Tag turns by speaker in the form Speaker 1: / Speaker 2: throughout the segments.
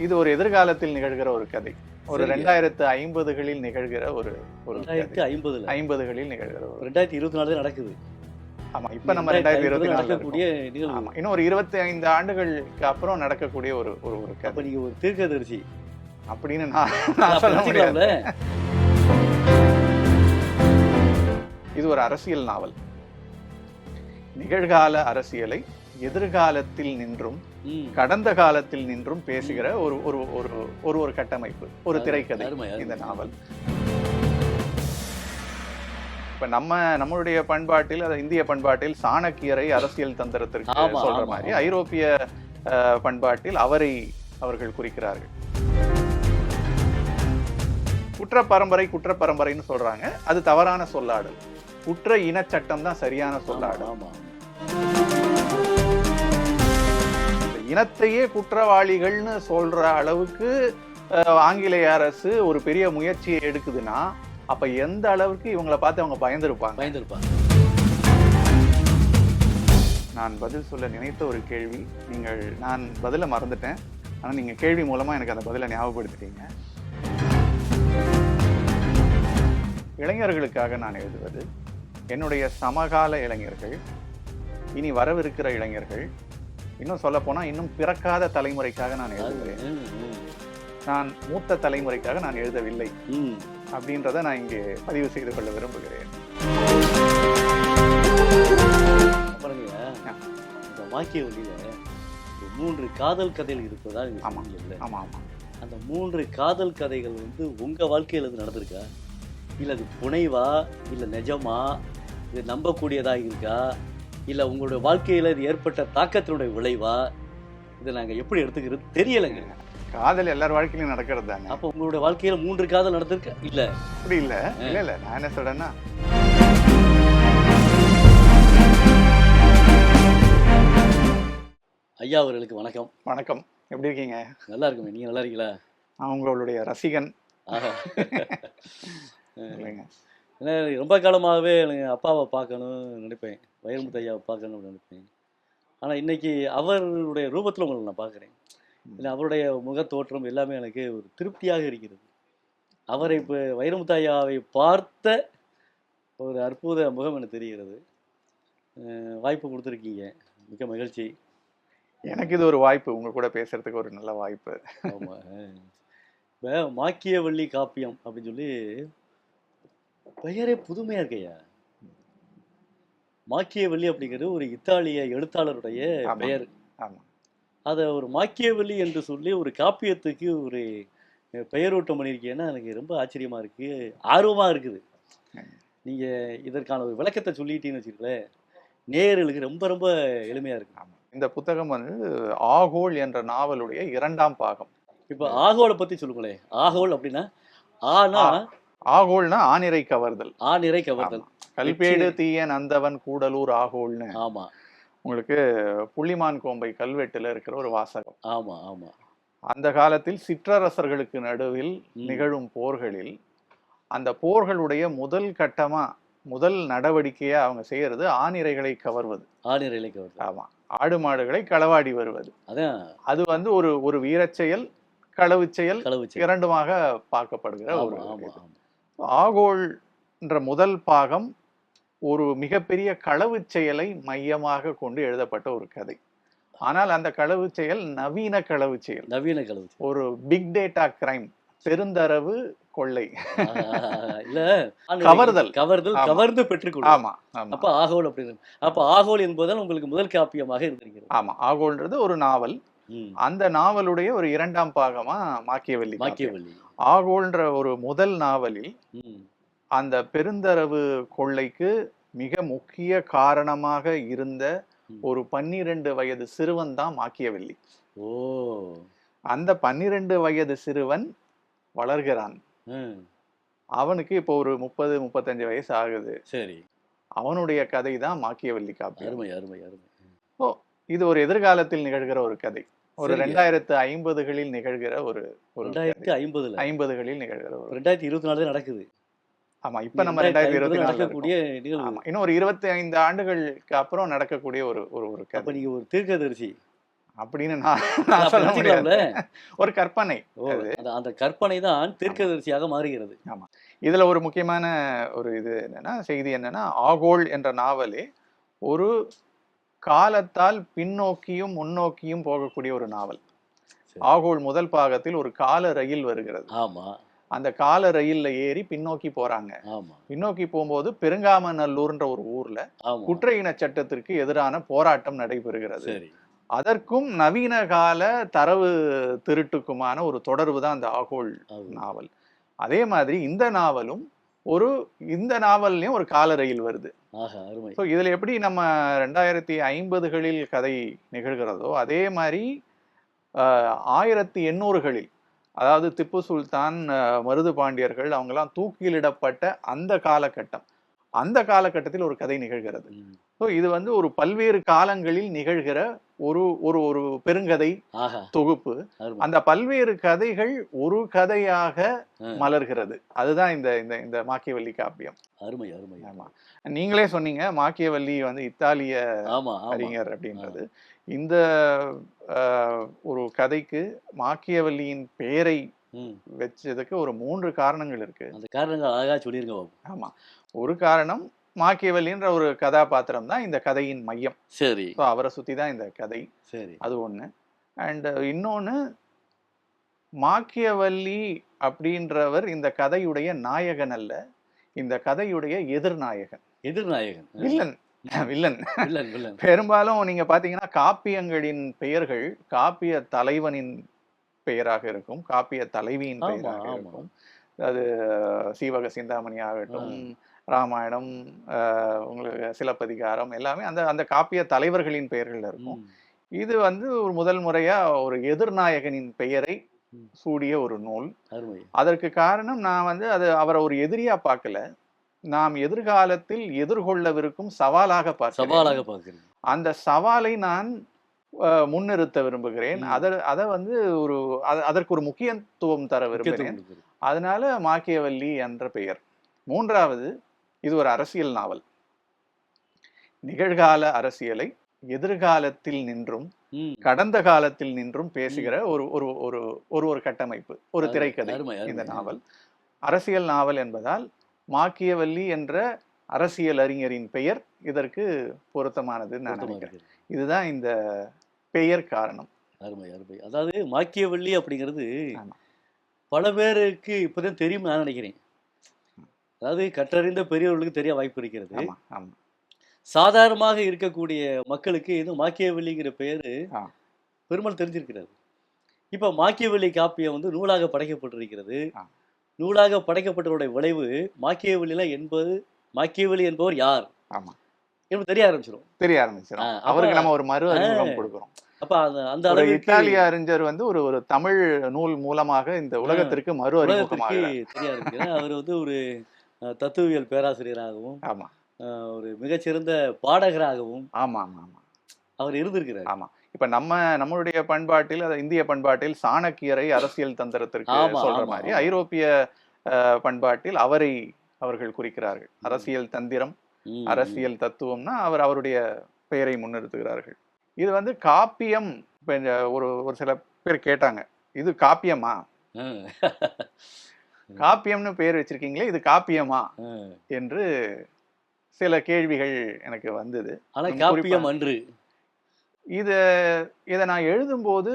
Speaker 1: இது ஒரு எதிர்காலத்தில் நிகழ்கிற ஒரு கதை. ஒரு. ரெண்டாயிரத்து ஐம்பதுகளில் நிகழ்கிற ஒரு ஒரு
Speaker 2: ரெண்டாயிரத்தி ஐம்பதுல.
Speaker 1: ஐம்பதுகளில் நிகழ்கிற ஒரு
Speaker 2: ரெண்டாயிரத்தி இருபத்தி நாலு நடக்குது.
Speaker 1: ஆமா இப்ப நம்ம ரெண்டாயிரத்தி இருபத்தி
Speaker 2: நடக்கக்கூடிய
Speaker 1: ஆமா இன்னும் ஒரு இருபத்தி ஐந்து ஆண்டுகளுக்கு அப்புறம் நடக்கக்கூடிய ஒரு ஒரு ஒரு கதை.
Speaker 2: நீங்க ஒரு தீர்க்கதரிசி.
Speaker 1: அப்படின்னு நான் சொல்ல முடியாது? இது ஒரு அரசியல் நாவல். நிகழ்கால அரசியலை எதிர்காலத்தில் நின்றும். கடந்த காலத்தில் நின்றும் பேசுகிற ஒரு ஒரு ஒரு ஒரு ஒரு கட்டமைப்பு ஒரு திரைக்கதை. இந்த நாவல். இப்ப நம்ம நம்மளுடைய பண்பாட்டில் அது இந்திய பண்பாட்டில் சாணக்கியரை அரசியல் தந்திரத்திற்கு சொல்ற மாதிரி. ஐரோப்பிய பண்பாட்டில் அவரை அவர்கள் குறிக்கிறார்கள். குற்ற பரம்பரை குற்ற பரம்பரைன்னு சொல்றாங்க. அது தவறான சொல்லாடல். குற்ற இனச்சட்டம் தான் சரியான சொல்லாடல். இனத்தையே குற்றவாளிகள்னு சொல்ற அளவுக்கு ஆங்கிலேய அரசு ஒரு பெரிய முயற்சியை எடுக்குதுன்னா அப்ப எந்த அளவுக்கு இவங்கள பார்த்து அவங்க பயந்துருப்பாங்க?
Speaker 2: பயந்துருப்பாங்க.
Speaker 1: நான் பதில் சொல்ல நினைத்த ஒரு கேள்வி. நீங்கள் நான் பதில மறந்துட்டேன். ஆனா நீங்க கேள்வி மூலமா எனக்கு அந்த பதிலை ஞாபகப்படுத்திட்டீங்க. இளைஞர்களுக்காக நான் எழுதுவது என்னுடைய சமகால இளைஞர்கள் இனி வரவிருக்கிற இளைஞர்கள் இன்னும் சொல்ல போனா இன்னும் பிறக்காத தலைமுறைக்காக நான் எழுதுகிறேன். நான் மூத்த தலைமுறைக்காக நான் எழுதவில்லை. அப்படின்றத நான் இங்கே பதிவு செய்து கொள்ள விரும்புகிறேன்.
Speaker 2: இந்த வாக்கிய வழியில மூன்று காதல் கதைகள் இருப்பதா நீங்க
Speaker 1: ஆமா.
Speaker 2: சொன்னீங்கல்ல?
Speaker 1: ஆமா ஆமா.
Speaker 2: அந்த மூன்று காதல் கதைகள் வந்து உங்க வாழ்க்கையில இது நடந்திருக்கா? இல்ல அது புனைவா? இல்ல நிஜமா? இது நம்பக்கூடியதா இருக்கா? இல்ல உங்களுடைய வாழ்க்கையில இது ஏற்பட்ட தாக்கத்தினுடைய விளைவா? இதை நாங்க எப்படி எடுத்துக்கிறது தெரியலைங்க.
Speaker 1: காதல் எல்லார் வாழ்க்கையிலும் நடக்கிறது தானே
Speaker 2: அப்ப உங்களுடைய வாழ்க்கையில மூன்று காதல் நடந்திருக்கா? இல்ல.
Speaker 1: அப்படி இல்ல. இல்ல இல்ல. நான் என்ன சொல்றேன்னா
Speaker 2: ஐயா அவர்களுக்கு வணக்கம்.
Speaker 1: வணக்கம். எப்படி இருக்கீங்க?
Speaker 2: நல்லா இருக்குமே நீங்க நல்லா இருக்கீங்களா?
Speaker 1: நான் உங்களுடைய ரசிகன். இல்லைங்க.
Speaker 2: ஏன்னா ரொம்ப காலமாகவே எனக்கு அப்பாவை பார்க்கணும்னு நினைப்பேன். வைரமுத்து ஐயாவை பார்க்கணும்னு நினைப்பேன். ஆனால் இன்னைக்கு அவருடைய ரூபத்தில் உங்களை நான் பார்க்குறேன். இல்லை அவருடைய முகத்தோற்றம் எல்லாமே எனக்கு ஒரு திருப்தியாக இருக்கிறது. அவரை இப்போ வைரமுத்து ஐயாவை பார்த்த ஒரு அற்புத முகம் எனக்கு தெரிகிறது. வாய்ப்பு கொடுத்துருக்கீங்க. மிக்க மகிழ்ச்சி.
Speaker 1: எனக்கு இது ஒரு வாய்ப்பு. உங்க கூட பேசுறதுக்கு ஒரு நல்ல வாய்ப்பு.
Speaker 2: ஆமாம் இப்போ மாக்கியவள்ளி காப்பியம் அப்படின்னு சொல்லி பெயரே புதுமையா இருக்கையா மாக்கியவள்ளி அப்படிங்கிறது ஒரு இத்தாலிய எழுத்தாளருடைய. பெயர்.
Speaker 1: ஆமா.
Speaker 2: அதை ஒரு மாக்கியவள்ளி என்று சொல்லி ஒரு காப்பியத்துக்கு ஒரு பெயரூட்டம் பண்ணியிருக்கீங்கன்னா எனக்கு ரொம்ப ஆச்சரியமா இருக்கு ஆர்வமா இருக்குது. நீங்க இதற்கான ஒரு விளக்கத்தை சொல்லிட்டீங்கன்னு வச்சுக்கங்களேன் நேயர்களுக்கு ரொம்ப ரொம்ப எளிமையா இருக்கு.
Speaker 1: ஆமா. இந்த புத்தகம் வந்து ஆகோல் என்ற நாவலுடைய இரண்டாம் பாகம்.
Speaker 2: இப்போ ஆகோலை பத்தி சொல்லுங்களேன். ஆகோல் அப்படின்னா ஆனா
Speaker 1: ஆகோல்னா ஆனிரை கவர்தல்.
Speaker 2: ஆ நிறை கவர்தல்
Speaker 1: கல்பேடு தீயன் அந்தவன் கூடலூர் ஆகோல்னு
Speaker 2: ஆமா.
Speaker 1: உங்களுக்கு புள்ளிமான் கோம்பை கல்வெட்டுல இருக்கிற ஒரு வாசகம்.
Speaker 2: ஆமா ஆமா.
Speaker 1: அந்த காலத்தில் சிற்றரசர்களுக்கு நடுவில். நிகழும் போர்களில் அந்த போர்களுடைய முதல் கட்டமா முதல் நடவடிக்கையா அவங்க செய்யறது ஆணிரைகளை கவர்வது.
Speaker 2: ஆ நிறை கவர்தல்.
Speaker 1: ஆமா. ஆடு மாடுகளை களவாடி வருவது. அது வந்து ஒரு ஒரு வீரச் செயல் களவு செயல்
Speaker 2: களவு செயல்.
Speaker 1: இரண்டுமாக பார்க்கப்படுகிற ஒரு என்ற முதல் பாகம் ஒரு மிகப்பெரிய களவு செயலை மையமாக கொண்டு எழுதப்பட்ட ஒரு கதை ஆனால் அந்த களவு செயல் நவீன களவு செயல்
Speaker 2: நவீன களவு.
Speaker 1: ஒரு பிக் டேட்டா கிரைம் பெருந்தரவு கொள்ளை
Speaker 2: இல்ல
Speaker 1: கவர்தல்.
Speaker 2: கவர்தல். கவர்ந்து பெற்றுக்கொள்ளும்
Speaker 1: ஆமா
Speaker 2: அப்ப ஆகோல் அப்படின்னு அப்ப ஆகோல் என்பதுதான் உங்களுக்கு முதல் காப்பியமாக இருந்திருக்கிறது
Speaker 1: ஆமா ஆகோல்ன்றது ஒரு நாவல். அந்த நாவலுடைய ஒரு இரண்டாம் பாகமா மாக்கியவல்லி.
Speaker 2: மாக்கியவல்லி.
Speaker 1: ஆகோல்ன்ற ஒரு முதல் நாவலில். அந்த பெருந்தரவு கொள்ளைக்கு மிக முக்கிய காரணமாக இருந்த. ஒரு பன்னிரண்டு வயது சிறுவன் தான் மாக்கியவல்லி.
Speaker 2: ஓ.
Speaker 1: அந்த பன்னிரண்டு வயது சிறுவன் வளர்கிறான். அவனுக்கு இப்போ ஒரு முப்பது முப்பத்தஞ்சு வயசு ஆகுது.
Speaker 2: சரி.
Speaker 1: அவனுடைய கதை தான் மாக்கியவல்லி காப்பியம்.
Speaker 2: அருமை அருமை அருமை.
Speaker 1: இது ஒரு எதிர்காலத்தில் நிகழ்கிற ஒரு கதை. ஒரு. ரெண்டாயிரத்து ஐம்பதுகளில் நிகழ்கிற ஒரு
Speaker 2: ரெண்டாயிரத்தி ஐம்பதுல?
Speaker 1: ஐம்பதுகளில் நிகழ்கிற ஒரு
Speaker 2: ரெண்டாயிரத்தி இருபத்தி நாலு நடக்குது.
Speaker 1: ஆமா இப்ப நம்ம ரெண்டாயிரத்தி இருபத்தி
Speaker 2: நடக்கக்கூடிய. நிகழ்வு.
Speaker 1: ஆமா இன்னும் ஒரு இருபத்தி ஐந்து ஆண்டுகளுக்கு அப்புறம் நடக்கக்கூடிய ஒரு ஒரு ஒரு
Speaker 2: அப்ப நீங்க ஒரு தீர்க்கதரிசி.
Speaker 1: அப்படின்னு நான் சொல்ல? ஒரு கற்பனை
Speaker 2: அந்த கற்பனை தான் தீர்க்கதரிசியாக மாறுகிறது.
Speaker 1: இதுல ஒரு முக்கியமான ஒரு இது என்னன்னா செய்தி என்னன்னா ஆகோல் என்ற நாவலே ஒரு காலத்தால் பின்னோக்கியும் முன்னோக்கியும் போகக்கூடிய ஒரு நாவல். ஆகோல் முதல் பாகத்தில் ஒரு கால ரயில் வருகிறது.
Speaker 2: ஆமா.
Speaker 1: அந்த கால ரயில்ல ஏறி பின்னோக்கி போறாங்க. பின்னோக்கி போகும்போது பெருங்காமநல்லூர்ன்ற ஒரு ஊர்ல குற்ற இன சட்டத்திற்கு எதிரான போராட்டம் நடைபெறுகிறது. அதற்கும் நவீன கால தரவு திருட்டுக்குமான ஒரு தொடர்பு தான் அந்த ஆகோல். நாவல். அதே மாதிரி இந்த நாவலும் ஒரு இந்த நாவல்லையும் ஒரு கால ரயில் வருது. ஸோ இதுல எப்படி நம்ம ரெண்டாயிரத்தி ஐம்பதுகளில் கதை நிகழ்கிறதோ அதே மாதிரி ஆயிரத்தி எண்ணூறுகளில் அதாவது திப்பு சுல்தான் மருது பாண்டியர்கள் அவங்கெல்லாம் தூக்கிலிடப்பட்ட அந்த காலகட்டம். அந்த காலகட்டத்தில் ஒரு கதை நிகழ்கிறது. ஸோ இது வந்து ஒரு பல்வேறு காலங்களில் நிகழ்கிற ஒரு ஒரு ஒரு பெருங்கதை தொகுப்பு. அந்த பல்வேறு கதைகள் ஒரு கதையாக. மலர்கிறது. அதுதான் இந்த இந்த இந்த மாக்கியவல்லி காப்பியம்.
Speaker 2: அருமை அருமை.
Speaker 1: ஆமா. நீங்களே சொன்னீங்க மாக்கியவல்லி வந்து இத்தாலிய அறிஞர் அப்படின்றது. இந்த ஒரு கதைக்கு மாக்கியவல்லியின் பெயரை. வச்சதுக்கு ஒரு மூன்று காரணங்கள் இருக்கு.
Speaker 2: அந்த காரணங்கள் அழகா சொல்லிருங்க பாபு.
Speaker 1: ஆமா. ஒரு காரணம் மாக்கியவல்லின்ற ஒரு கதாபாத்திரம் தான் இந்த கதையின் மையம்.
Speaker 2: சரி.
Speaker 1: ஸோ அவரை சுத்தி தான் இந்த கதை.
Speaker 2: சரி.
Speaker 1: அது ஒண்ணு. அண்ட் இன்னொன்னு மாக்கியவல்லி அப்படின்றவர் இந்த கதையுடைய நாயகன் அல்ல. இந்த கதையுடைய எதிர்நாயகன்.
Speaker 2: எதிர்நாயகன்.
Speaker 1: வில்லன். வில்லன்.
Speaker 2: வில்லன்
Speaker 1: பெரும்பாலும் நீங்க பாத்தீங்கன்னா காப்பியங்களின் பெயர்கள் காப்பிய தலைவனின் பெயராக இருக்கும். காப்பிய தலைவியின் பெயராக. இருக்கும். அது சீவக சிந்தாமணி ஆகட்டும் ராமாயணம் உங்களுக்கு சிலப்பதிகாரம் எல்லாமே அந்த அந்த காப்பிய தலைவர்களின் பெயர்கள்ல இருக்கும். இது வந்து ஒரு முதல் முறையா ஒரு எதிர்நாயகனின் பெயரை. சூடிய ஒரு நூல். அதற்கு காரணம் நான் வந்து அது அவரை ஒரு எதிரியா பார்க்கல. நாம் எதிர்காலத்தில் எதிர்கொள்ளவிருக்கும் சவாலாக பார்க்கிறேன்
Speaker 2: சவாலாக பார்க்கிறேன்
Speaker 1: அந்த சவாலை நான் முன்னிறுத்த விரும்புகிறேன். அத அதை வந்து ஒரு அத- அதற்கு ஒரு முக்கியத்துவம் தர விரும்புகிறேன். அதனால மாக்கியவல்லி என்ற பெயர். மூன்றாவது இது ஒரு அரசியல் நாவல் நிகழ்கால அரசியலை எதிர்காலத்தில் நின்றும். கடந்த காலத்தில் நின்றும் பேசுகிற ஒரு ஒரு ஒரு ஒரு ஒரு கட்டமைப்பு ஒரு திரைக்கதை. இந்த நாவல் அரசியல் நாவல் என்பதால் மாக்கியவல்லி என்ற அரசியல் அறிஞரின் பெயர் இதற்கு பொருத்தமானதுன்னு நான் நினைக்கிறேன். இதுதான் இந்த பெயர் காரணம்
Speaker 2: அருமை அருமை அதாவது மாக்கியவள்ளி அப்படிங்கிறது. பல பேருக்கு இப்பதான் தெரியும் நான் நினைக்கிறேன் அதாவது கற்றறிந்த பெரியவர்களுக்கு தெரிய வாய்ப்பு இருக்கிறது. சாதாரணமாக இருக்கக்கூடிய மக்களுக்கு இது மாக்கியவெளிங்கிற பேரு
Speaker 1: ஆ.
Speaker 2: பெரும்பாலும் தெரிஞ்சிருக்கிறது. இப்ப மாக்கியவெளி காப்பியம் வந்து நூலாக படைக்கப்பட்டிருக்கிறது. நூலாக படைக்கப்பட்டவருடைய விளைவு மாக்கியவெளியில என்பது மாக்கியவெளி என்பவர் யார்?
Speaker 1: ஆமா.
Speaker 2: என்பது தெரிய ஆரம்பிச்சிடும்
Speaker 1: தெரிய ஆரம்பிச்சிடும் அவருக்கு நம்ம ஒரு மறு அறிமுகம் கொடுக்கிறோம்.
Speaker 2: அப்ப அந்த அளவுக்கு
Speaker 1: இத்தாலிய அறிஞர் வந்து ஒரு ஒரு தமிழ் நூல் மூலமாக இந்த உலகத்திற்கு மறு அறிமுகமாக
Speaker 2: தெரிய ஆரம்பிக்கிறார். அவர் வந்து ஒரு தத்துவியல் பேராசிரியராகவும்
Speaker 1: ஆமா.
Speaker 2: அஹ், ஒரு மிகச்சிறந்த பாடகராகவும்
Speaker 1: ஆமா ஆமா ஆமா
Speaker 2: அவர் இருந்திருக்கிறார்.
Speaker 1: ஆமா. இப்ப நம்ம நம்மளுடைய பண்பாட்டில் இந்திய பண்பாட்டில் சாணக்கியரை அரசியல் தந்திரத்திற்கு சொல்ற மாதிரி. ஐரோப்பிய பண்பாட்டில் அவரை அவர்கள் குறிக்கிறார்கள். அரசியல் தந்திரம் அரசியல் தத்துவம்னா அவர் அவருடைய பெயரை முன்னிறுத்துகிறார்கள். இது வந்து காப்பியம் ஒரு ஒரு சில பேர் கேட்டாங்க இது காப்பியமா. காப்பியம்னு பேர் வச்சிருக்கீங்களே இது காப்பியமா. என்று சில கேள்விகள் எனக்கு வந்தது.
Speaker 2: ஆனா
Speaker 1: ம்,
Speaker 2: காப்பியம் அன்று.
Speaker 1: இத இதை நான் எழுதும்போது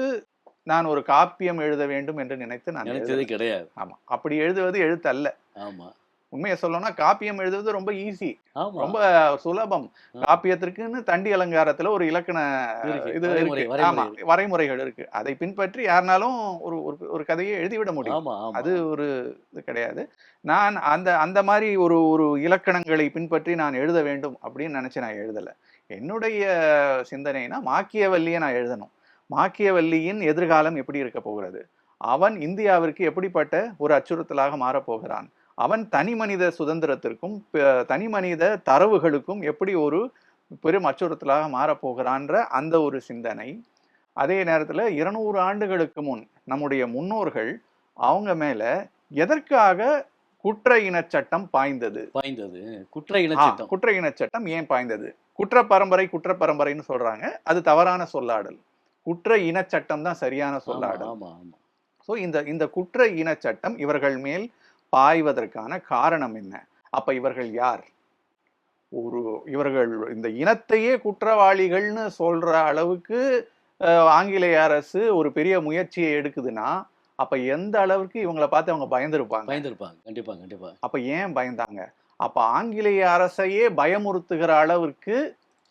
Speaker 1: நான் ஒரு காப்பியம் எழுத வேண்டும் என்று நினைத்து நான்.
Speaker 2: நினைச்சதே கிடையாது.
Speaker 1: ஆமா. அப்படி எழுதுவது எழுத்து அல்ல
Speaker 2: ஆமா.
Speaker 1: உண்மையை சொல்லணும்னா காப்பியம் எழுதுவது ரொம்ப ஈஸி ரொம்ப சுலபம். காப்பியத்திற்குன்னு தண்டி அலங்காரத்துல ஒரு இலக்கண. இது இருக்கு. ஆமா. வரைமுறைகள் இருக்கு. அதை பின்பற்றி யாருனாலும் ஒரு ஒரு- கதையை எழுதிவிட முடியும். அது ஒரு இது கிடையாது. நான் அந்த அந்த மாதிரி ஒரு ஒரு இலக்கணங்களை பின்பற்றி நான் எழுத வேண்டும் அப்படின்னு நினைச்சு நான் எழுதல. என்னுடைய சிந்தனைனா மாக்கியவல்லியை நான் எழுதணும். மாக்கியவல்லியின் எதிர்காலம் எப்படி இருக்க போகிறது? அவன் இந்தியாவிற்கு எப்படிப்பட்ட ஒரு அச்சுறுத்தலாக மாறப்போகிறான் அவன் தனி மனித சுதந்திரத்திற்கும் தனி மனித தரவுகளுக்கும் எப்படி ஒரு பெரும் அச்சுறுத்தலாக மாறப்போகிறான்ற அந்த ஒரு சிந்தனை. அதே நேரத்துல இருநூறு ஆண்டுகளுக்கு முன் நம்முடைய முன்னோர்கள் அவங்க மேல எதற்காக குற்ற இனச் சட்டம் பாய்ந்தது?
Speaker 2: பாய்ந்தது. குற்ற இனச்சட்டம்
Speaker 1: குற்ற இனச் சட்டம் ஏன் பாய்ந்தது? குற்ற பரம்பரை குற்ற பரம்பரைன்னு சொல்றாங்க. அது தவறான சொல்லாடல். குற்ற இனச்சட்டம் தான் சரியான சொல்லாடல்.
Speaker 2: ஆமா ஆமா.
Speaker 1: ஸோ இந்த இந்த குற்ற இனச்சட்டம் இவர்கள் மேல் பாய்வதற்கான காரணம் என்ன? அப்ப இவர்கள் யார்? ஒரு இவர்கள் இந்த இனத்தையே குற்றவாளிகள்னு சொல்ற அளவுக்கு ஆங்கிலேய அரசு ஒரு பெரிய முயற்சியை எடுக்குதுன்னா அப்ப எந்த அளவுக்கு இவங்களை பார்த்து அவங்க பயந்துருப்பாங்க?
Speaker 2: பயந்துருப்பாங்க. கண்டிப்பா கண்டிப்பா.
Speaker 1: அப்ப ஏன் பயந்தாங்க? அப்ப ஆங்கிலேய அரசையே பயமுறுத்துகிற அளவிற்கு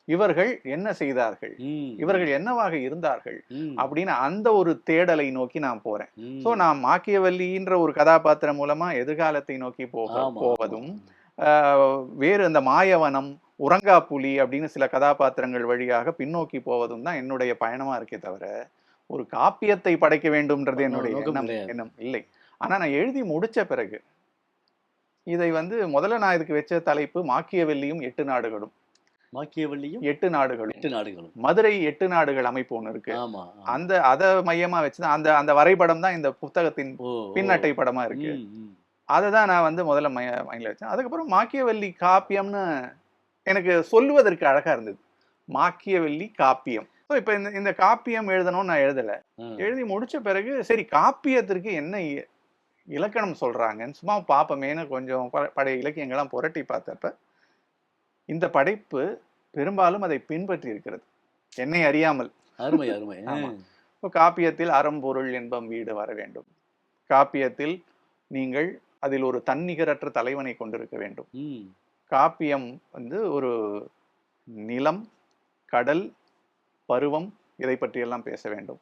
Speaker 1: இவர்கள் என்ன செய்தார்கள்? இவர்கள் என்னவாக இருந்தார்கள்? அப்படின்னு அந்த ஒரு தேடலை நோக்கி நான் போறேன். சோ நான் மாக்கியவல்லின்ற ஒரு கதாபாத்திரம் மூலமா எதிர்காலத்தை நோக்கி போக போவதும் வேறு அந்த மாயவனம் உறங்கா புலி அப்படின்னு சில கதாபாத்திரங்கள் வழியாக பின்னோக்கி போவதும் தான் என்னுடைய பயணமா இருக்கே தவிர ஒரு காப்பியத்தை படைக்க வேண்டும்ன்றது என்னுடைய. எண்ணம் இல்லை. ஆனா நான் எழுதி முடிச்ச பிறகு இதை வந்து முதல்ல நான் இதுக்கு வச்ச தலைப்பு மாக்கியவெல்லியும் எட்டு நாடுகளும்.
Speaker 2: மாக்கியவள்ளியும்
Speaker 1: எட்டு நாடுகளும்
Speaker 2: எட்டு நாடுகளும்
Speaker 1: மதுரை எட்டு நாடுகள் அமைப்பு ஒண்ணு இருக்கு
Speaker 2: ஆமா.
Speaker 1: அந்த அத மையமா வச்சுதான் அந்த அந்த வரைபடம் தான் இந்த புத்தகத்தின். பின்னட்டை படமா இருக்கு. அதை தான் நான் வந்து முதல்ல மைய மைண்டில் வச்சேன் அதுக்கப்புறம் மாக்கியவல்லி காப்பியம்னு எனக்கு சொல்லுவதற்கு அழகா இருந்தது மாக்கியவல்லி காப்பியம் ஸோ இப்போ இந்த இந்த காப்பியம் எழுதணும்னு நான் எழுதலை. எழுதி முடிச்ச பிறகு சரி காப்பியத்திற்கு என்ன இலக்கணம் சொல்றாங்கன்னு சும்மா பார்ப்போமேன்னு கொஞ்சம் பழைய இலக்கியங்கள்லாம் புரட்டி பார்த்தப்ப இந்த படைப்பு பெரும்பாலும் அதை பின்பற்றி இருக்கிறது என்னை அறியாமல்.
Speaker 2: அருமை அருமை.
Speaker 1: இப்போ காப்பியத்தில் அறம்பொருள் இன்பம் வீடு வர வேண்டும். காப்பியத்தில் நீங்கள் அதில் ஒரு தன்னிகரற்ற தலைவனை கொண்டிருக்க வேண்டும். காப்பியம் வந்து ஒரு நிலம் கடல் பருவம் இதை பற்றியெல்லாம் பேச வேண்டும்.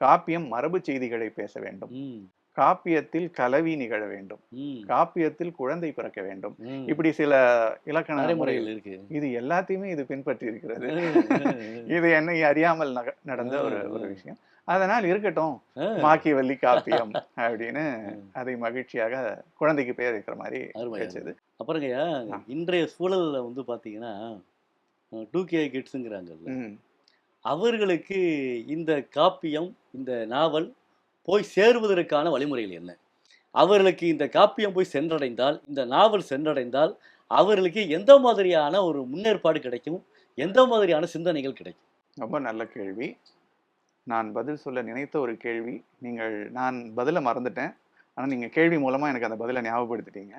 Speaker 1: காப்பியம் மரபு செய்திகளை பேச வேண்டும். காப்பியத்தில் கலவி நிகழ வேண்டும். காப்பியத்தில் குழந்தை பிறக்க வேண்டும். இப்படி சில இலக்கண முறைகள்
Speaker 2: இருக்கு.
Speaker 1: இது எல்லாத்தையுமே இது பின்பற்றி இருக்கிறது. இது என்னை அறியாமல் நடந்த ஒரு ஒரு விஷயம். அதனால் இருக்கட்டும்.
Speaker 2: ஆ,
Speaker 1: மாக்கியவல்லி காப்பியம் அப்படின்னு. அதை மகிழ்ச்சியாக குழந்தைக்கு பேர் வைக்கிற மாதிரி வச்சது.
Speaker 2: அப்புறங்கய்யா. இன்றைய சூழல்ல வந்து பாத்தீங்கன்னா டூ கே கிட்ஸுங்கிறாங்கல்ல. அவர்களுக்கு இந்த காப்பியம் இந்த நாவல் போய் சேருவதற்கான வழிமுறைகள் என்ன? அவர்களுக்கு இந்த காப்பியம் போய் சென்றடைந்தால் இந்த நாவல் சென்றடைந்தால் அவர்களுக்கு எந்த மாதிரியான ஒரு முன்னேற்பாடு கிடைக்கும்? எந்த மாதிரியான சிந்தனைகள் கிடைக்கும்?
Speaker 1: ரொம்ப நல்ல கேள்வி. நான் பதில் சொல்ல நினைத்த ஒரு கேள்வி. நீங்கள் நான் பதிலை மறந்துட்டேன். ஆனால் நீங்கள் கேள்வி மூலமாக எனக்கு அந்த பதிலை ஞாபகப்படுத்திட்டீங்க.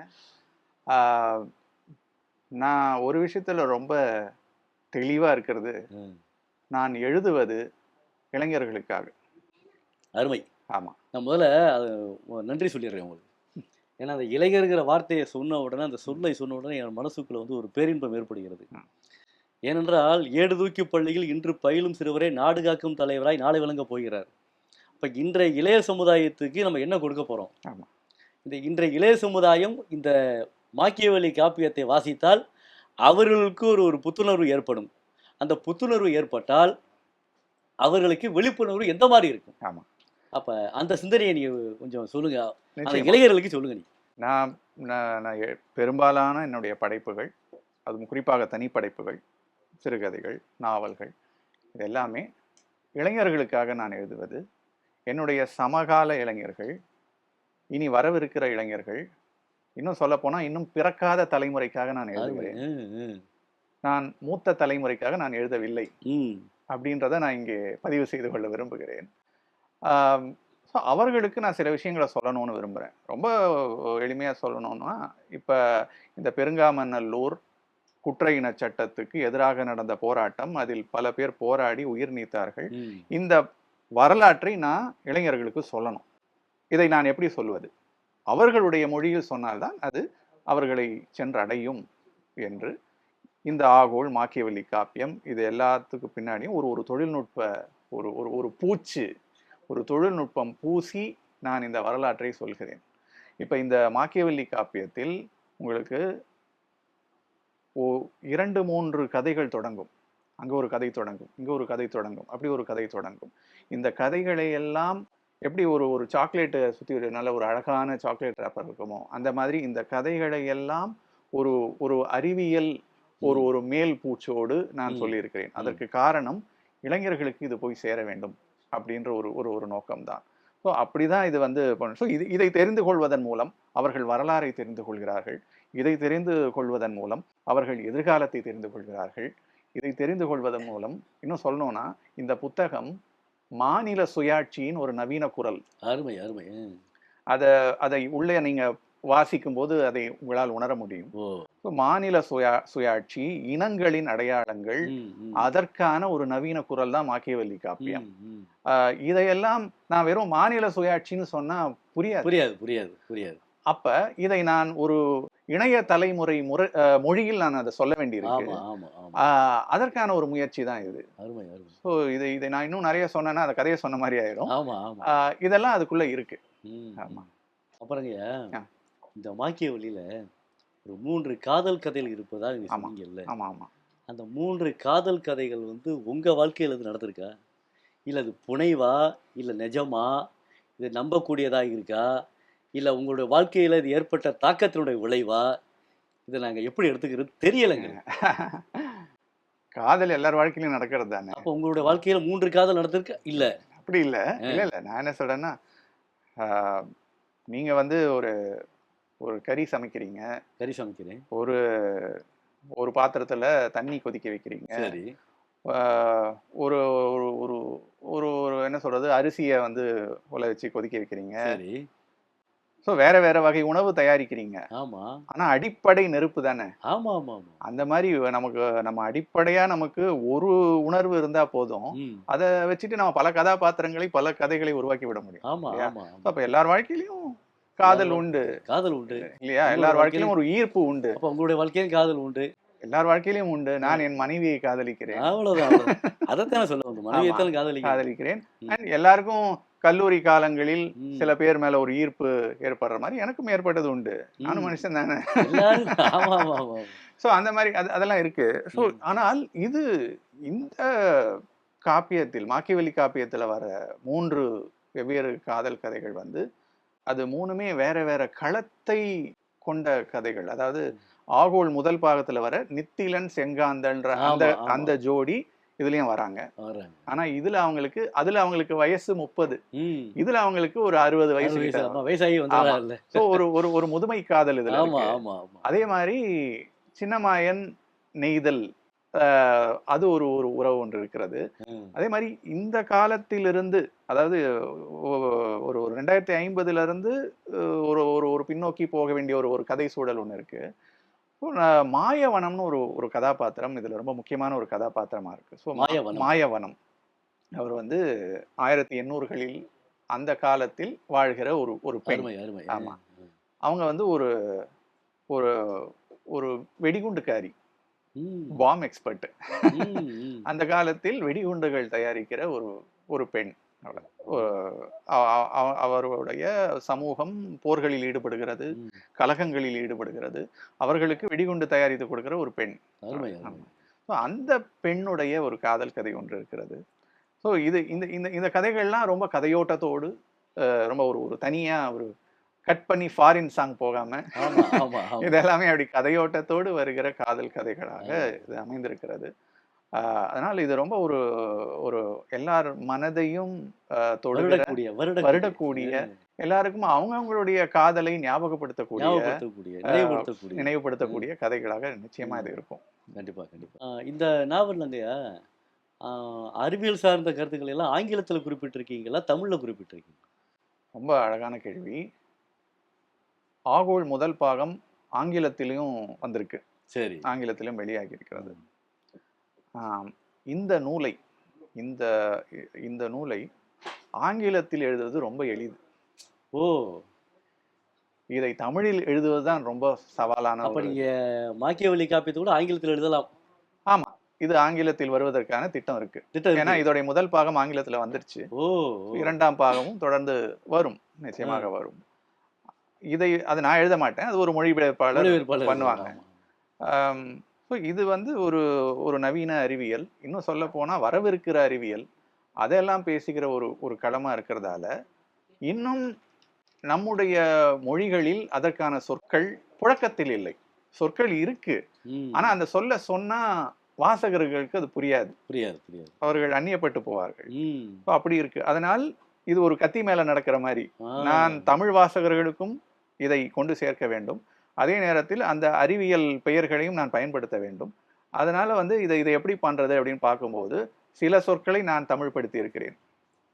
Speaker 1: நான் ஒரு விஷயத்தில் ரொம்ப தெளிவாக இருக்கிறது. நான் எழுதுவது இளைஞர்களுக்காக.
Speaker 2: அருமை.
Speaker 1: ஆமாம்
Speaker 2: நான் முதல்ல அது நன்றி சொல்லிடுறேன் உங்களுக்கு. ஏன்னா அந்த இளைஞர்கிற வார்த்தையை சொன்ன உடனே அந்த சொல்லை சொன்ன உடனே என் மனசுக்குள்ள வந்து ஒரு பேரின்பம் ஏற்படுகிறது. ஏனென்றால் ஏடு தூக்கி பள்ளியில் இன்று பயிலும் சிறுவரை நாடு காக்கும் தலைவராய் நாளை விளங்க போகிறார். அப்ப இன்றைய இளைய சமுதாயத்துக்கு நம்ம என்ன கொடுக்க போறோம்?
Speaker 1: ஆமா.
Speaker 2: இந்த இன்றைய இளைய சமுதாயம் இந்த மாக்கியவெளி காப்பியத்தை வாசித்தால் அவர்களுக்கு ஒரு ஒரு புத்துணர்வு ஏற்படும். அந்த புத்துணர்வு ஏற்பட்டால் அவர்களுக்கு விழிப்புணர்வு எந்த மாதிரி இருக்கும்?
Speaker 1: ஆமா.
Speaker 2: அப்ப அந்த சிந்தனையை நீங்க கொஞ்சம் சொல்லுங்க. அந்த. இளைஞர்களுக்கு சொல்லுங்க நீ
Speaker 1: நான் நான் பெரும்பாலான என்னுடைய படைப்புகள் அதுவும் குறிப்பாக தனிப்படைப்புகள் சிறுகதைகள் நாவல்கள் இது எல்லாமே இளைஞர்களுக்காக நான் எழுதுவது. என்னுடைய சமகால இளைஞர்கள் இனி வரவிருக்கிற இளைஞர்கள் இன்னும் சொல்லப்போனால் இன்னும் பிறக்காத தலைமுறைக்காக நான். எழுதுகிறேன். நான் மூத்த தலைமுறைக்காக நான் எழுதவில்லை. அப்படின்றத நான் இங்கே பதிவு செய்து கொள்ள விரும்புகிறேன். ஸோ அவர்களுக்கு நான் சில விஷயங்களை சொல்லணும்னு விரும்புகிறேன் ரொம்ப எளிமையாக சொல்லணும்னா இப்போ இந்த பெருங்காமநல்லூர் குற்ற இன சட்டத்துக்கு எதிராக நடந்த போராட்டம் அதில் பல பேர் போராடி உயிர் நீத்தார்கள். இந்த வரலாற்றை நான் இளைஞர்களுக்கு சொல்லணும். இதை நான் எப்படி சொல்வது? அவர்களுடைய மொழியில் சொன்னால்தான் அது அவர்களை சென்றடையும் என்று. இந்த ஆகோல் மாக்கியவல்லி காப்பியம் இது எல்லாத்துக்கு பின்னாடியும் ஒரு ஒரு தொழில்நுட்ப ஒரு ஒரு ஒரு பூச்சு ஒரு தொழில்நுட்பம் பூசி நான் இந்த வரலாற்றை சொல்கிறேன். இப்போ இந்த மாக்கியவல்லி காப்பியத்தில் உங்களுக்கு ஓ இரண்டு மூன்று கதைகள் தொடங்கும். அங்கே ஒரு கதை தொடங்கும் இங்கே ஒரு கதை தொடங்கும் அப்படி ஒரு கதை தொடங்கும். இந்த கதைகளை எல்லாம் எப்படி ஒரு ஒரு சாக்லேட்டை சுற்றி ஒரு நல்ல ஒரு அழகான சாக்லேட் ரேப்பர் இருக்குமோ அந்த மாதிரி இந்த கதைகளை எல்லாம் ஒரு ஒரு அறிவியல் ஒரு ஒரு மேல் பூச்சோடு நான். சொல்லியிருக்கிறேன். அதற்கு காரணம் இளைஞர்களுக்கு இது போய் சேர வேண்டும். அப்படின்ற ஒரு ஒரு ஒரு நோக்கம்தான். ஸோ அப்படிதான் இது வந்து ஸோ இது இதை தெரிந்து கொள்வதன் மூலம் அவர்கள் வரலாறை தெரிந்து கொள்கிறார்கள். இதை தெரிந்து கொள்வதன் மூலம் அவர்கள் எதிர்காலத்தை தெரிந்து கொள்கிறார்கள். இதை தெரிந்து கொள்வதன் மூலம் இன்னும் சொல்லணும்னா இந்த புத்தகம் மாநில சுயாட்சியின் ஒரு நவீன குரல்.
Speaker 2: அருமை அருமை.
Speaker 1: அதை அதை உள்ளே நீங்க வாசிக்கும் போது அதை உங்களால் உணர முடியும். மாநில சுயா சுயாட்சி இனங்களின் அடையாளங்கள். அதற்கான ஒரு நவீன குரல் தான் மாக்கியவல்லி காப்பியம். இதையெல்லாம் நான் வெறும் மாநில சுயாட்சின்னு சொன்னா புரியாது.
Speaker 2: புரியாது புரியாது புரியாது.
Speaker 1: அப்ப இதை நான் ஒரு இணைய தலைமுறை முறை மொழியில் நான் அதை சொல்ல வேண்டியிருக்கு. அதற்கான ஒரு முயற்சி தான் இது. ஸோ இதை இதை நான் இன்னும் நிறைய சொன்னேன்னா அந்த கதையை சொன்ன மாதிரி ஆஹ் இதெல்லாம் அதுக்குள்ள இருக்கு. ஆமா.
Speaker 2: ம். இந்த மாக்கிய வழியில ஒரு மூன்று காதல் கதைகள் இருப்பதா நீங்க
Speaker 1: ஆமா.
Speaker 2: சொன்னீங்கல்ல.
Speaker 1: ஆமா ஆமா.
Speaker 2: அந்த மூன்று காதல் கதைகள் வந்து உங்க வாழ்க்கையில இது நடந்திருக்கா? இல்ல அது புனைவா? இல்ல நிஜமா? இது நம்பக்கூடியதா இருக்கா? இல்ல உங்களுடைய வாழ்க்கையில இது ஏற்பட்ட தாக்கத்தினுடைய விளைவா? இதை நாங்க எப்படி எடுத்துக்கிறது தெரியலைங்க.
Speaker 1: காதல் எல்லார் வாழ்க்கையிலும் நடக்கிறது தானே?
Speaker 2: அப்ப உங்களுடைய வாழ்க்கையில மூன்று காதல் நடந்திருக்கா? இல்ல.
Speaker 1: அப்படி இல்ல. இல்ல இல்ல. நான் என்ன சொல்றேன்னா நீங்க வந்து ஒரு ஒரு கறி சமைக்கிறீங்க.
Speaker 2: கறி சமைக்கிறேன்.
Speaker 1: ஒரு ஒரு பாத்திரத்துல தண்ணி கொதிக்க வைக்கிறீங்க.
Speaker 2: சரி.
Speaker 1: ஒரு ஒரு ஒரு ஒரு என்ன சொல்றது? அரிசியை வந்து உல வச்சு கொதிக்க வைக்கிறீங்க.
Speaker 2: சரி.
Speaker 1: ஸோ வேற வேற வகை உணவு தயாரிக்கிறீங்க.
Speaker 2: ஆமா.
Speaker 1: ஆனா அடிப்படை நெருப்பு தானே?
Speaker 2: ஆமா ஆமா ஆமா.
Speaker 1: அந்த மாதிரி நமக்கு நம்ம அடிப்படையா நமக்கு ஒரு உணர்வு இருந்தா போதும். அதை வச்சுட்டு நம்ம பல கதாபாத்திரங்களை பல கதைகளை உருவாக்கி விட முடியும்.
Speaker 2: ஆமா? ஆமா.
Speaker 1: அப்ப எல்லார் வாழ்க்கையிலும் காதல் உண்டு.
Speaker 2: காதல் உண்டு.
Speaker 1: இல்லையா? எல்லார் வாழ்க்கையிலும் ஒரு ஈர்ப்பு உண்டு.
Speaker 2: அப்ப உங்களுடைய வாழ்க்கையிலும் காதல் உண்டு.
Speaker 1: எல்லார் வாழ்க்கையிலும் உண்டு. நான் என் மனைவியை காதலிக்கிறேன்.
Speaker 2: அவ்வளவுதான். அதைத்தானே சொல்ல வந்து மனைவியத்தாலும் காதலிக்க
Speaker 1: காதலிக்கிறேன். எல்லாருக்கும் கல்லூரி காலங்களில். சில பேர் மேல ஒரு ஈர்ப்பு ஏற்படுற மாதிரி எனக்கும் ஏற்பட்டது உண்டு. நானும். மனுஷன் தானே. ஸோ அந்த மாதிரி அது அதெல்லாம் இருக்கு. ஸோ. ஆனால் இது இந்த காப்பியத்தில் மாக்கிவெளி காப்பியத்துல வர மூன்று வெவ்வேறு காதல் கதைகள் வந்து அது மூணுமே வேற வேற களத்தை கொண்ட கதைகள். அதாவது ஆகோல் முதல் பாகத்துல வர நித்திலன் செங்காந்தன்ற அந்த. அந்த ஜோடி இதுலயும் வராங்க. ஆனா இதுல அவங்களுக்கு அதுல அவங்களுக்கு வயசு முப்பது. இதுல அவங்களுக்கு ஒரு அறுபது வயசு
Speaker 2: வயசாகி
Speaker 1: ஸோ ஒரு ஒரு ஒரு முதுமை காதல் இதுல அதே மாதிரி சின்னமாயன் நெய்தல் அது ஒரு ஒரு உறவு ஒன்று இருக்கிறது. அதே மாதிரி இந்த காலத்திலிருந்து அதாவது ஒரு ஒரு ரெண்டாயிரத்தி ஐம்பதுல இருந்து ஒரு ஒரு ஒரு பின்னோக்கி போக வேண்டிய ஒரு ஒரு கதை சூழல் ஒன்று இருக்கு மாயவனம்னு ஒரு ஒரு கதாபாத்திரம் இதுல ரொம்ப முக்கியமான ஒரு கதாபாத்திரமா இருக்கு ஸோ
Speaker 2: மாயவனம்.
Speaker 1: மாயவனம் அவர் வந்து ஆயிரத்தி எண்ணூறுகளில் அந்த காலத்தில் வாழ்கிற ஒரு ஒரு பெண் ஆமா. அவங்க வந்து ஒரு ஒரு ஒரு வெடிகுண்டுக்காரி. Bomb expert. அந்த காலத்தில் வெடிகுண்டுகள் தயாரிக்கிற ஒரு ஒரு பெண். அவருடைய சமூகம் போர்களில் ஈடுபடுகிறது. கலகங்களில் ஈடுபடுகிறது. அவர்களுக்கு வெடிகுண்டு தயாரித்து கொடுக்கிற ஒரு பெண். அந்த பெண்ணுடைய ஒரு காதல் கதை ஒன்று இருக்கிறது. ஸோ இது இந்த இந்த இந்த கதைகள்லாம் ரொம்ப கதையோட்டத்தோடு ரொம்ப ஒரு ஒரு தனியா ஒரு கட் பண்ணி ஃபாரின் சாங் போகாம இது எல்லாமே அப்படி கதையோட்டத்தோடு வருகிற காதல் கதைகளாக இது அமைந்திருக்கிறது. அதனால் இது ரொம்ப ஒரு ஒரு எல்லார் மனதையும் தொடுகிற
Speaker 2: வருடக்கூடிய
Speaker 1: எல்லாருக்கும் அவங்கவங்களுடைய காதலை ஞாபகப்படுத்தக்கூடிய
Speaker 2: நினைவுபடுத்தக்கூடிய.
Speaker 1: கதைகளாக நிச்சயமா இது இருக்கும்.
Speaker 2: கண்டிப்பா கண்டிப்பா. இந்த நாவல்லங்கய்யா அறிவியல் சார்ந்த கருத்துக்களை எல்லாம் ஆங்கிலத்துல குறிப்பிட்டிருக்கீங்களா? தமிழ்ல குறிப்பிட்டிருக்கீங்க
Speaker 1: ரொம்ப அழகான கேள்வி. ஆகோல் முதல் பாகம் ஆங்கிலத்திலையும் வந்திருக்கு.
Speaker 2: சரி.
Speaker 1: ஆங்கிலத்திலும் வெளியாகி இருக்கிறது இந்த நூலை இந்த இந்த நூலை ஆங்கிலத்தில் எழுதுவது ரொம்ப எளிது.
Speaker 2: ஓ.
Speaker 1: இதை தமிழில் எழுதுவதுதான் ரொம்ப சவாலான
Speaker 2: அப்ப நீங்க மாக்கியவல்லி காப்பியத்தை கூட ஆங்கிலத்துல எழுதலாம்.
Speaker 1: ஆமா இது ஆங்கிலத்தில் வருவதற்கான திட்டம் இருக்கு.
Speaker 2: திட்டம்
Speaker 1: ஏன்னா. இதோடைய முதல் பாகம் ஆங்கிலத்துல வந்துருச்சு.
Speaker 2: ஓ.
Speaker 1: இரண்டாம் பாகமும் தொடர்ந்து வரும் நிச்சயமாக வரும். இதை அது நான் எழுத மாட்டேன். அது ஒரு மொழிபெயர்ப்பாளர் பண்ணுவாங்க. ஸோ இது வந்து ஒரு ஒரு நவீன அறிவியல். இன்னும் சொல்ல போனா வரவிருக்கிற அறிவியல். அதெல்லாம் பேசுகிற ஒரு ஒரு களமா இருக்கிறதால இன்னும் நம்முடைய மொழிகளில் அதற்கான சொற்கள் புழக்கத்தில் இல்லை. சொற்கள் இருக்கு. ஆனா அந்த சொல்ல சொன்னா வாசகர்களுக்கு அது புரியாது.
Speaker 2: புரியாது புரியாது.
Speaker 1: அவர்கள் அந்நியப்பட்டு போவார்கள். அப்படி இருக்கு. அதனால் இது ஒரு கத்தி மேல நடக்கிற மாதிரி. நான் தமிழ் வாசகர்களுக்கும் இதை கொண்டு சேர்க்க வேண்டும். அதே நேரத்தில் அந்த அறிவியல் பெயர்களையும் நான் பயன்படுத்த வேண்டும். அதனால வந்து இதை இதை எப்படி பண்றது அப்படின்னு பார்க்கும்போது சில சொற்களை நான் தமிழ்படுத்தி இருக்கிறேன்.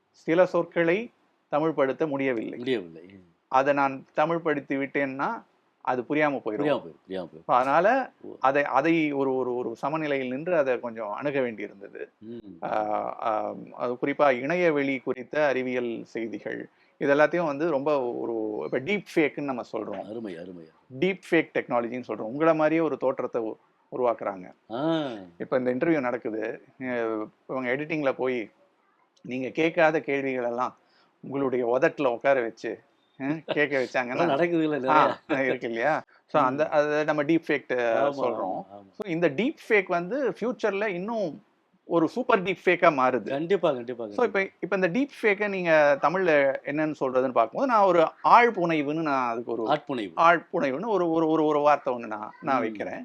Speaker 1: சில சொற்களை தமிழ்படுத்த முடியவில்லை.
Speaker 2: முடியவில்லை.
Speaker 1: அதை நான் தமிழ்படுத்தி விட்டேன்னா அது புரியாம போயிடும் அதனால அதை அதை ஒரு ஒரு ஒரு சமநிலையில் நின்று அதை கொஞ்சம் அணுக. ஆஹ் ஆஹ் அது குறிப்பா இணையவெளி குறித்த அறிவியல் செய்திகள் இது எல்லாத்தையும் வந்து ரொம்ப ஒரு இப்போ டீப் ஃபேக்குன்னு நம்ம சொல்றோம்.
Speaker 2: அருமை அருமை.
Speaker 1: டீப் ஃபேக் டெக்னாலஜின்னு சொல்றோம். உங்களை மாதிரியே ஒரு தோற்றத்தை உருவாக்குறாங்க. இப்போ இந்த இன்டர்வியூ நடக்குது. இவங்க எடிட்டிங்ல போய் நீங்க கேட்காத கேள்விகள் எல்லாம் உங்களுடைய உதட்டுல உட்கார வச்சு கேட்க வச்சாங்கன்னா
Speaker 2: நடக்குது
Speaker 1: இருக்கு இல்லையா? ஸோ அந்த அதை நம்ம டீப் ஃபேக்
Speaker 2: ஆமா,
Speaker 1: சொல்றோம்.
Speaker 2: ஆமா, ஆமா.
Speaker 1: ஸோ இந்த டீப் ஃபேக் வந்து ஃபியூச்சர்ல இன்னும் ஒரு சூப்பர் டீப் ஃபேக்கா மாறுது.
Speaker 2: கண்டிப்பா கண்டிப்பா
Speaker 1: ஸோ இப்போ இப்போ இந்த டீப் ஃபேக்கை நீங்க தமிழ்ல என்னன்னு சொல்றதுன்னு பார்க்கும்போது நான் ஒரு ஆழ் புனைவுன்னு நான் அதுக்கு ஒரு
Speaker 2: ஆட்புனைவு.
Speaker 1: ஆழ் புனைவுன்னு ஒரு ஒரு ஒரு ஒரு வார்த்தை ஒன்று நான் நான். வைக்கிறேன்.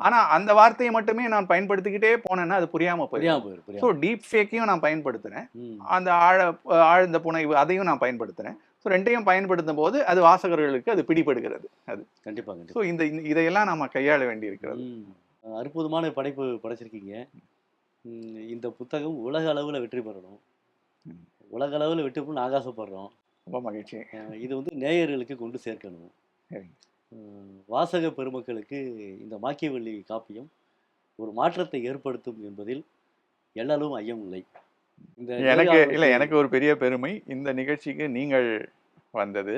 Speaker 1: ஆனா அந்த வார்த்தையை மட்டுமே நான் பயன்படுத்திக்கிட்டே போனேன்னா அது புரியாம போயிடும் ஸோ டீப் ஃபேக்கையும் நான் பயன்படுத்துறேன். அந்த ஆழ ஆழ்ந்த புனைவு அதையும் நான் பயன்படுத்துறேன். ஸோ ரெண்டையும் பயன்படுத்தும் போது அது வாசகர்களுக்கு அது பிடிபடுகிறது அது.
Speaker 2: கண்டிப்பா கண்டிப்பா.
Speaker 1: ஸோ இந்த இதையெல்லாம் நம்ம கையாள வேண்டியிருக்கிறது.
Speaker 2: ம். அற்புதமான படைப்பு படைச்சிருக்கீங்க. இந்த புத்தகம் உலக அளவுல வெற்றி பெறணும். உலக அளவுல வெற்றி பெறணும்னு ஆகாசப்படுறோம்.
Speaker 1: ரொம்ப மகிழ்ச்சி.
Speaker 2: இது வந்து நேயர்களுக்கு கொண்டு சேர்க்கணும். வாசக பெருமக்களுக்கு இந்த மாக்கியவள்ளி காப்பியம் ஒரு மாற்றத்தை ஏற்படுத்தும் என்பதில் எல்லளவும் ஐயம் இல்லை. இந்த
Speaker 1: எனக்கு இல்லை எனக்கு ஒரு பெரிய பெருமை. இந்த நிகழ்ச்சிக்கு நீங்கள் வந்தது.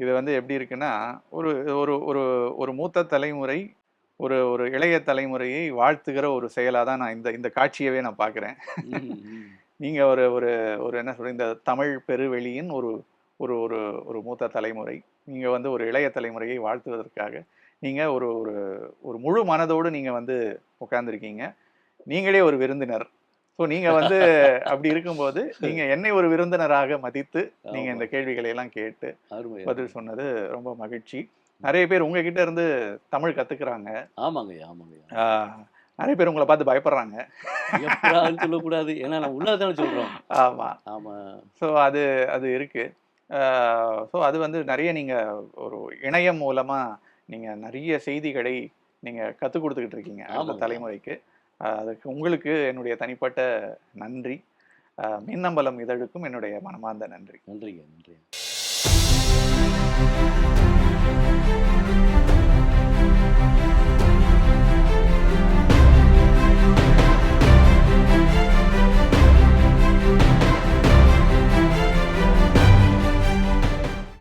Speaker 1: இது வந்து எப்படி இருக்குன்னா ஒரு ஒரு ஒரு ஒரு மூத்த தலைமுறை ஒரு ஒரு இளைய தலைமுறையை வாழ்த்துகிற ஒரு செயலாக தான் நான் இந்த இந்த காட்சியவே நான் பார்க்குறேன்.
Speaker 2: ம், ம்.
Speaker 1: நீங்க ஒரு ஒரு ஒரு என்ன சொல்ற இந்த தமிழ் பெருவெளியின் ஒரு ஒரு ஒரு ஒரு மூத்த தலைமுறை நீங்க வந்து ஒரு இளைய தலைமுறையை வாழ்த்துவதற்காக நீங்க ஒரு ஒரு ஒரு முழு மனதோடு நீங்க வந்து உட்கார்ந்துருக்கீங்க நீங்களே ஒரு விருந்தினர். ஸோ நீங்க வந்து அப்படி இருக்கும்போது நீங்க என்னை ஒரு விருந்தினராக மதித்து நீங்க இந்த கேள்விகளை எல்லாம் கேட்டு பதில் சொன்னது ரொம்ப மகிழ்ச்சி. நிறைய பேர் உங்ககிட்ட இருந்து தமிழ் கத்துக்கிறாங்க.
Speaker 2: ஆமாங்கய்யா
Speaker 1: ஆஹ், நிறைய பேர் உங்களை பார்த்து பயப்படுறாங்க.
Speaker 2: சொல்லக்கூடாது. ஏன்னா நான் உள்ளதானே சொல்றோம்.
Speaker 1: ஆமா.
Speaker 2: ஆமா.
Speaker 1: ஸோ அது அது இருக்கு. ஸோ அது வந்து நிறைய நீங்க ஒரு இணையம் மூலமா நீங்க நிறைய செய்திகளை நீங்க கற்றுக் கொடுத்துக்கிட்டு இருக்கீங்க அந்த
Speaker 2: ஆமாங்க.
Speaker 1: தலைமுறைக்கு. அதுக்கு உங்களுக்கு என்னுடைய தனிப்பட்ட நன்றி. மின்னம்பலம் இதழுக்கும் என்னுடைய மனமார்ந்த நன்றி.
Speaker 2: நன்றிங்க நன்றி